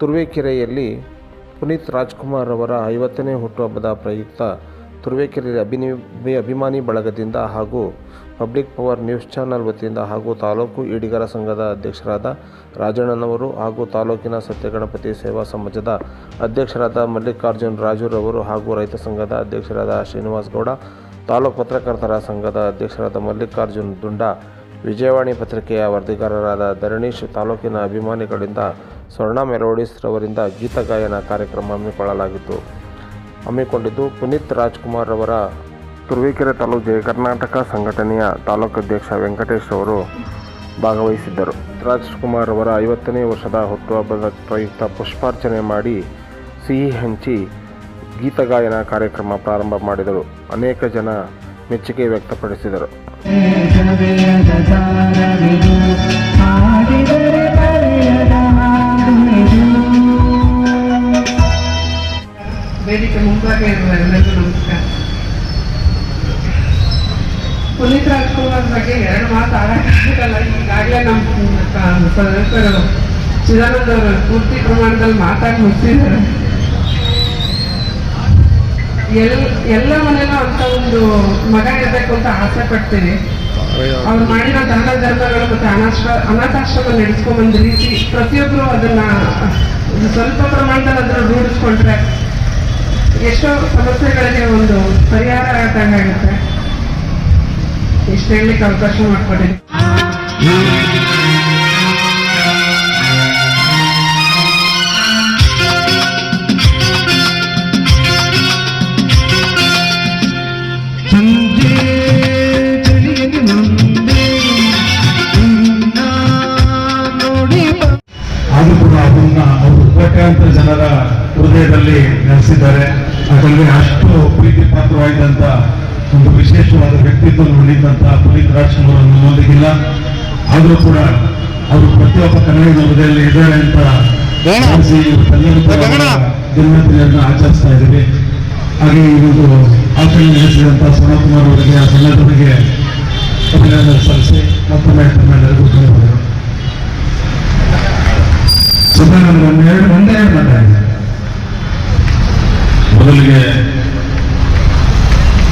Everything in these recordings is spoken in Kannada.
ತುರುವೇಕೆರೆಯಲ್ಲಿ ಪುನೀತ್ ರಾಜ್ಕುಮಾರ್ ಅವರ ಐವತ್ತನೇ ಹುಟ್ಟುಹಬ್ಬದ ಪ್ರಯುಕ್ತ ತುರುವೇಕೆರೆ ಅಭಿನಿ, ಅಭಿಮಾನಿ ಬಳಗದಿಂದ ಹಾಗೂ ಪಬ್ಲಿಕ್ ಪವರ್ ನ್ಯೂಸ್ ಚಾನಲ್ ವತಿಯಿಂದ ಹಾಗೂ ತಾಲೂಕು ಈಡಿಗರ ಸಂಘದ ಅಧ್ಯಕ್ಷರಾದ ರಾಜಣ್ಣನವರು ಹಾಗೂ ತಾಲೂಕಿನ ಸತ್ಯಗಣಪತಿ ಸೇವಾ ಸಮಾಜದ ಅಧ್ಯಕ್ಷರಾದ ಮಲ್ಲಿಕಾರ್ಜುನ್ ರಾಜುರವರು ಹಾಗೂ ರೈತ ಸಂಘದ ಅಧ್ಯಕ್ಷರಾದ ಶ್ರೀನಿವಾಸ್ ಗೌಡ, ತಾಲೂಕು ಪತ್ರಕರ್ತರ ಸಂಘದ ಅಧ್ಯಕ್ಷರಾದ ಮಲ್ಲಿಕಾರ್ಜುನ್ ದುಂಡ ವಿಜಯವಾಣಿ ಪತ್ರಿಕೆಯ ವರದಿಗಾರರಾದ ಧರಣೀಶ್ ತಾಲೂಕಿನ ಅಭಿಮಾನಿಗಳಿಂದ ಸ್ವರ್ಣ ಮೆಲೋಡಿಸ್ ರವರಿಂದ ಗೀತಗಾಯನ ಕಾರ್ಯಕ್ರಮ ಹಮ್ಮಿಕೊಳ್ಳಲಾಗಿತ್ತು. ಹಮ್ಮಿಕೊಂಡಿದ್ದು ಪುನೀತ್ ರಾಜ್ಕುಮಾರ್ ಅವರ ತುರುವೇಕೆರೆ ತಾಲೂಕು ಜಯ ಕರ್ನಾಟಕ ಸಂಘಟನೆಯ ತಾಲೂಕು ಅಧ್ಯಕ್ಷ ವೆಂಕಟೇಶ್ ಅವರು ಭಾಗವಹಿಸಿದ್ದರು. ರಾಜ್ಕುಮಾರ್ ಅವರ ಐವತ್ತನೇ ವರ್ಷದ ಹುಟ್ಟುಹಬ್ಬದ ಪ್ರಯುಕ್ತ ಪುಷ್ಪಾರ್ಚನೆ ಮಾಡಿ ಸಿಹಿ ಹಂಚಿ ಗೀತಗಾಯನ ಕಾರ್ಯಕ್ರಮ ಪ್ರಾರಂಭ ಮಾಡಿದರು. ಅನೇಕ ಜನ ಮೆಚ್ಚುಗೆ ವ್ಯಕ್ತಪಡಿಸಿದರು. ವೇದಿಕೆ ಮುಂಭಾಗ ಇರುವ ಎಲ್ಲರಿಗೂ ನಮಸ್ಕಾರ. ಪುನೀತ್ ರಾಜ್ಕುಮಾರ್ ಬಗ್ಗೆ ಎರಡು ಮಾತು ಆಡಕ್ಕಾಗಲ್ಲ ಈಗಾಗಲೇ ನಮ್ಮ ಸದಸ್ಯರು ಚಿದಾನಂದ ಅವರು ಪೂರ್ತಿ ಪ್ರಮಾಣದಲ್ಲಿ ಮಾತಾಡಿ ಮುಗಿಸಿದ್ದಾರೆ. ಎಲ್, ಎಲ್ಲ ಮನೇಲೂ ಅಂತ ಒಂದು ಮಗ ಇರಬೇಕು ಅಂತ ಆಸೆ ಪಡ್ತೀನಿ ಅವ್ರು ಮಾಡಿರೋ ದಾನ ಧರ್ಮಗಳು ಮತ್ತೆ ಅನಾಶ್ರ ಅನಾಥಾಶ್ರಮ ನಡೆಸ್ಕೊಂಡ್ ಬಂದ ರೀತಿ ಪ್ರತಿಯೊಬ್ರು ಅದನ್ನ ಸ್ವಲ್ಪ ಪ್ರಮಾಣದಲ್ಲಿ ಅದನ್ನ ರೂಢಿಸ್ಕೊಂಡ್ರೆ ಎಷ್ಟೋ ಸಮಸ್ಯೆಗಳಿಗೆ ಒಂದು ಪರಿಹಾರ ಆಗುತ್ತೆ. ಇಷ್ಟು ಹೇಳಲಿಕ್ಕೆ ಅವಕಾಶ ಮಾಡ್ಕೊಡಿ ಜನರ ಹೃದಯದಲ್ಲಿ ನೆಲೆಸಿದ್ದಾರೆ. ಅದರಲ್ಲಿ ಅಷ್ಟು ಪ್ರೀತಿ ಪಾತ್ರವಾಗಿದ್ದಂಥ ಒಂದು ವಿಶೇಷವಾದ ವ್ಯಕ್ತಿತ್ವ ಹೊಂದಿದ್ದಂಥ ಪುನೀತ್ ರಾಜ್ಕುಮಾರ್ ನಮ್ಮೊಂದಿಗಿಲ್ಲ. ಆದರೂ ಕೂಡ ಅವರು ಪ್ರತಿಯೊಬ್ಬ ಕನ್ನಡಿಗರ ಹೃದಯದಲ್ಲಿ ಇದ್ದಾರೆ ಅಂತ ಜನ್ಮದಿನವನ್ನು ಆಚರಿಸ್ತಾ ಇದ್ದೀವಿ. ಹಾಗೆ ಇವರು ಒಂದು ಆಚರಣೆ ನಡೆಸಿದಂತ ಕುಮಾರ್ ಅವರಿಗೆ ಆ ಸಂಘಟನೆಗೆ ಅಭಿನಂದನೆ ಸಲ್ಲಿಸಿ ಮತ್ತೊಮ್ಮೆ ತಮ್ಮೆಲ್ಲರಿಗೂ ಧನ್ಯವಾದಗಳು ಸುಮ್ಮನೆ ನನಗೆ ಒಂದು ಎರಡು ಒಂದೇ ಎರಡು ಮಾತಾಡಿ ಮೊದಲಿಗೆ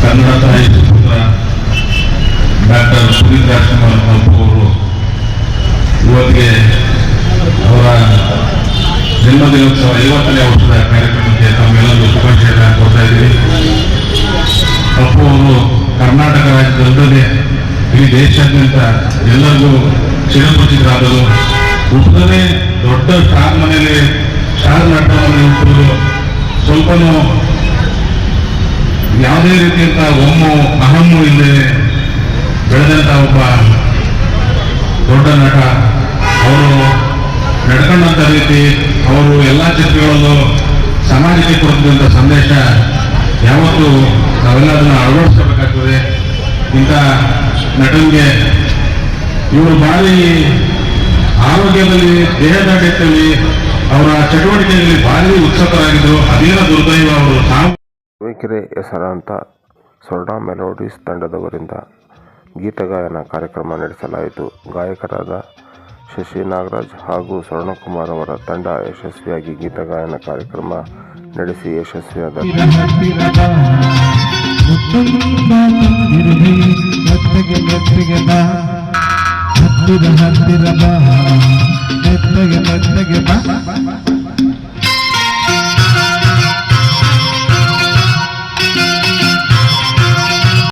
ಕನ್ನಡ ತಾಯಿ ಸುಪುತ್ರ ಡಾಕ್ಟರ್ ಪುನೀತ್ ರಾಜ್ಕುಮಾರ್ ಅಪ್ಪು ಅವರು ಇವತ್ತಿಗೆ ಅವರ ಜನ್ಮದಿನೋತ್ಸವ ಐವತ್ತನೇ ವರ್ಷದ ಕಾರ್ಯಕ್ರಮಕ್ಕೆ ತಮ್ಮೆಲ್ಲರೂ ಶುಭಾಶಯ ಕೊಡ್ತಾ ಇದ್ದೀವಿ. ಅಪ್ಪು ಅವರು ಕರ್ನಾಟಕ ರಾಜ್ಯದಲ್ಲದೆ ಇಡೀ ದೇಶಾದ್ಯಂತ ಎಲ್ಲರಿಗೂ ಚಿರಪರಿಚಿತರಾದರು ಹುಟ್ಟದೇ ದೊಡ್ಡ ಸ್ಟಾರ್ ಮನೆಯಲ್ಲಿ ಸ್ಟಾರ್ ನಟವನ್ನು ಹುಟ್ಟುವುದು ಸ್ವಲ್ಪನೂ ಯಾವುದೇ ರೀತಿಯಂತ ಒಮ್ಮು, ಅಹಮ್ಮು ಇಲ್ಲದೆ ಬೆಳೆದಂತ ಒಬ್ಬ ದೊಡ್ಡ ನಟ ಅವರು ನಡ್ಕೊಂಡಂತ ರೀತಿ ಅವರು ಎಲ್ಲ ಚಿತ್ರಗಳಲ್ಲೂ ಸಮಾಜಕ್ಕೆ ಕೊಡುತ್ತಿದ್ದಂಥ ಸಂದೇಶ ಯಾವತ್ತೂ ನಾವೆಲ್ಲ ಅದನ್ನು ಅಳವಡಿಸ್ಕೋಬೇಕಾಗ್ತದೆ. ಇಂಥ ನಟನಿಗೆ ಇವರು ಭಾರಿ ಆರೋಗ್ಯದಲ್ಲಿ ದೇಹದಾಢ್ಯದಲ್ಲಿ ಅವರ ಚಟುವಟಿಕೆಯಲ್ಲಿ ಭಾರಿ ಉತ್ಸುಕರಾಗಿದ್ದರು ಅದೇನ ದುರ್ದೈವ ಅವರು ಸಾವು ತುರುವೇಕೆರೆ ಹೆಸರಾಂತ ಸ್ವರ್ಣ ಮೆಲೋಡಿಸ್ ತಂಡದವರಿಂದ ಗೀತಗಾಯನ ಕಾರ್ಯಕ್ರಮ ನಡೆಸಲಾಯಿತು. ಗಾಯಕರಾದ ಶಶಿ ನಾಗರಾಜ್ ಹಾಗೂ ಸ್ವರ್ಣಕುಮಾರ್ ಅವರ ತಂಡ ಯಶಸ್ವಿಯಾಗಿ ಗೀತಗಾಯನ ಕಾರ್ಯಕ್ರಮ ನಡೆಸಿ ಯಶಸ್ವಿಯಾದ ಹತ್ತಿರ ಹತ್ತಿರ